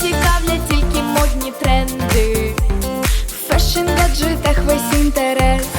цікавлять тільки модні тренди, в фешн-гаджетах весь інтерес.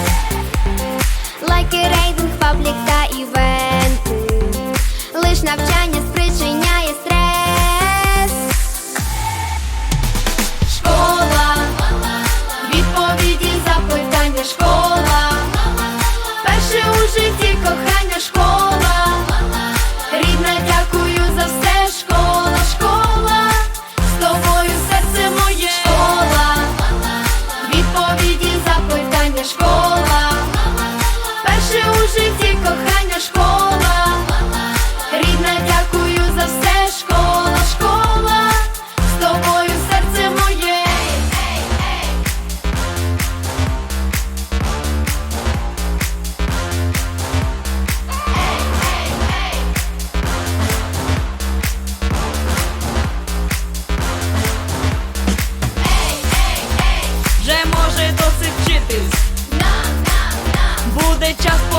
Буде час по.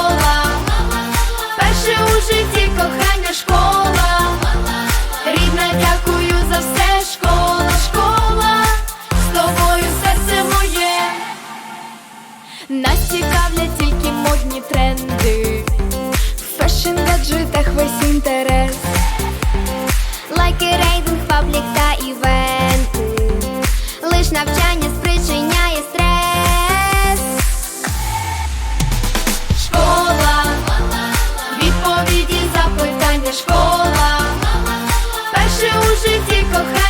гаджетах весь інтерес, лайки, рейдинг, паблік та івенти, лиш навчання спричиняє стрес. Школа, відповіді, запитання, школа, перше у житті кохання.